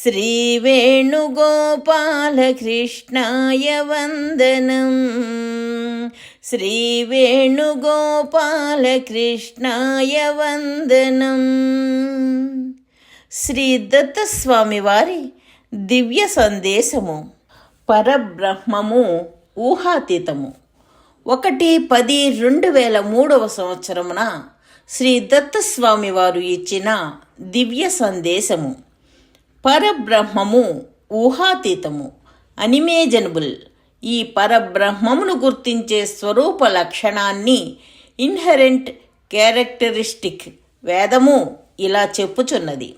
श्रीवेणुगोपालकृष्णाय वन्दनम् శ్రీవేణుగోపాలకృష్ణాయ వందనం శ్రీ దత్తస్వామి వారి దివ్య సందేశము పరబ్రహ్మము ఊహాతీతము ఒకటి పది రెండు వేల మూడవ సంవత్సరమున శ్రీ దత్తస్వామి వారు ఇచ్చిన దివ్య సందేశము పరబ్రహ్మము ఊహాతీతము. అనిమేజనబుల్. ఈ పరబ్రహ్మమును గుర్తించే స్వరూప లక్షణాన్ని ఇన్హెరెంట్ క్యారెక్టరిస్టిక్ వేదము ఇలా చెప్పుచున్నది.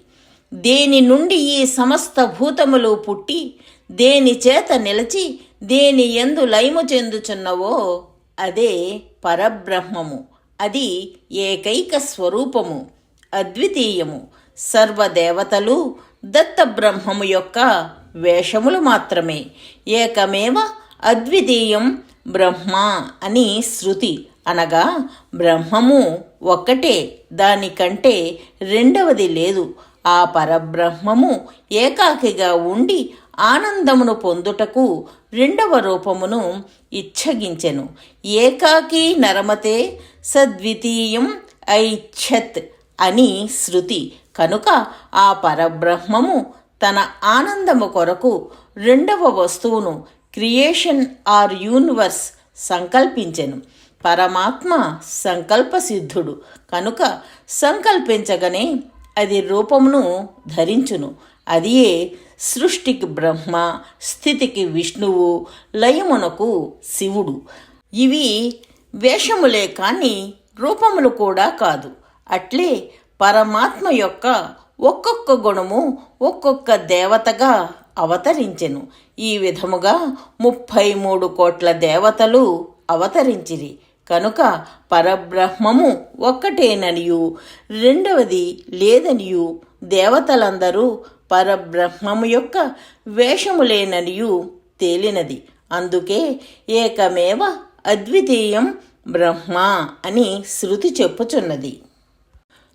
దేని నుండి ఈ సమస్త భూతములు పుట్టి దేని చేత నిలిచి దేని ఎందు లయము చెందుచున్నవో అదే పరబ్రహ్మము. అది ఏకైక స్వరూపము అద్వితీయము. సర్వదేవతలు దత్త బ్రహ్మము యొక్క వేషములు మాత్రమే. ఏకమేవ అద్వితీయం బ్రహ్మ అని శృతి అనగా బ్రహ్మము ఒక్కటే దానికంటే రెండవది లేదు. ఆ పరబ్రహ్మము ఏకాకిగా ఉండి ఆనందమును పొందుటకు రెండవ రూపమును ఇచ్చగించెను. ఏకాకి నరమతే సద్వితీయం ఐచ్ఛత్ అని శృతి. కనుక ఆ పరబ్రహ్మము తన ఆనందము కొరకు రెండవ వస్తువును క్రియేషన్ ఆర్ యూనివర్స్ సంకల్పించెను. పరమాత్మ సంకల్పసిద్ధుడు. కనుక సంకల్పించగానే అది రూపమును ధరించును. అదియే సృష్టికి బ్రహ్మ స్థితికి విష్ణువు లయమునకు శివుడు. ఇవి వేషములే కాని రూపములు కూడా కాదు. అట్లే పరమాత్మ యొక్క ఒక్కొక్క గుణము ఒక్కొక్క దేవతగా అవతరించెను. ఈ విధముగా ముప్పై మూడు కోట్ల దేవతలు అవతరించిరి. కనుక పరబ్రహ్మము ఒక్కటేననియు. రెండవది లేదనియు. దేవతలందరూ పరబ్రహ్మము యొక్క వేషములేననియు తేలినది. అందుకే ఏకమేవ అద్వితీయం బ్రహ్మ అని శృతి చెప్పుచున్నది.